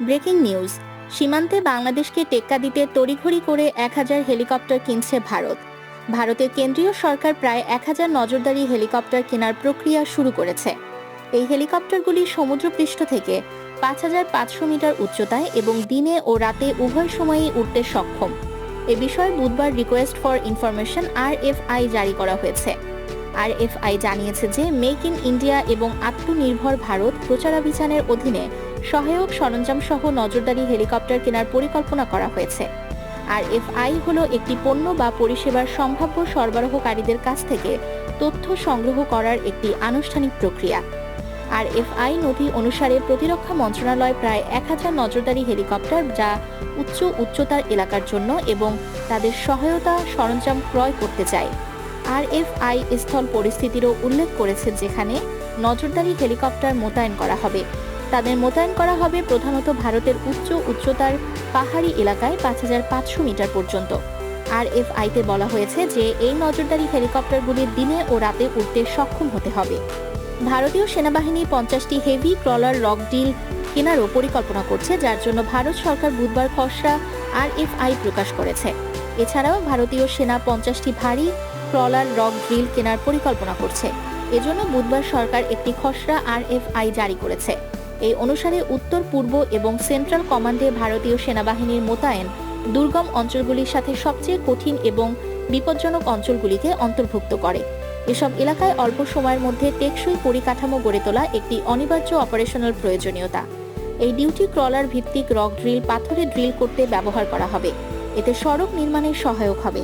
Breaking news, সীমান্তে বাংলাদেশকে টেক্কা দিতে তড়িঘড়ি করে এক হাজার হেলিকপ্টার কিনছে ভারত। ভারতের কেন্দ্রীয় সরকার প্রায় এক হাজার নজরদারি হেলিকপ্টার কেনার প্রক্রিয়া শুরু করেছে। এই হেলিকপ্টারগুলি সমুদ্রপৃষ্ঠ থেকে পাঁচ হাজার পাঁচশো মিটার উচ্চতায় এবং দিনে ও রাতে উভয় সময়েই উঠতে সক্ষম। এ বিষয়ে বুধবার request for information R F I জারি করা হয়েছে। আরএফআই জানিয়েছে যে মেক ইন ইন্ডিয়া এবং আত্মনির্ভর ভারত প্রচারাভিযানের অধীনে সহায়ক সরঞ্জাম সহ নজরদারি হেলিকপ্টার কেনার পরিকল্পনা করা হয়েছে। আর এফআই হল একটি পণ্য বা পরিষেবার সম্ভাব্য সরবরাহকারীদের কাছ থেকে তথ্য সংগ্রহ করার একটি আনুষ্ঠানিক প্রক্রিয়া। আর এফআই নথি অনুসারে প্রতিরক্ষা মন্ত্রণালয় প্রায় এক হাজার নজরদারি হেলিকপ্টার যা উচ্চ উচ্চতার এলাকার জন্য এবং তাদের সহায়তা সরঞ্জাম ক্রয় করতে চায়। আর এফআই স্থল পরিস্থিতিরও উল্লেখ করেছে যেখানে নজরদারি হেলিকপ্টার মোতায়েন করা হবে। তাদের মোতায়েন করা হবে প্রধানত ভারতের উচ্চ উচ্চতার পাহাড়ি এলাকায় পাঁচ হাজার পাঁচশো মিটার পর্যন্ত। আর এফ আইতে বলা হয়েছে যে, এই নজরদারি হেলিকপ্টারগুলি দিনে ও রাতে উঠতে সক্ষম হতে হবে। ভারতীয় সেনাবাহিনী পঞ্চাশটি হেভি ক্রলার রক ডিল কেনারও পরিকল্পনা করছে, যার জন্য ভারত সরকার বুধবার খসড়া আর এফ আই প্রকাশ করেছে। এছাড়াও ভারতীয় সেনা পঞ্চাশটি ভারী ক্রলার রক ড্রিল কেনার পরিকল্পনা করছে। এজন্য বুধবার সরকার একটি খসড়া আর এফ আই জারি করেছে। এই অনুসারে উত্তর, পূর্ব এবং সেন্ট্রাল কমান্ডে ভারতীয় সেনাবাহিনীর মোতায়েন দুর্গম অঞ্চলগুলির সাথে সবচেয়ে কঠিন এবং বিপজ্জনক অঞ্চলগুলিকে অন্তর্ভুক্ত করে। এসব এলাকায় অল্প সময়ের মধ্যে টেকসই পরিকাঠামো গড়ে তোলা একটি অনিবার্য অপারেশনাল প্রয়োজনীয়তা। এই ডিউটি ক্রলার ভিত্তিক রক ড্রিল পাথরে ড্রিল করতে ব্যবহার করা হবে। এতে সড়ক নির্মাণের সহায়ক হবে।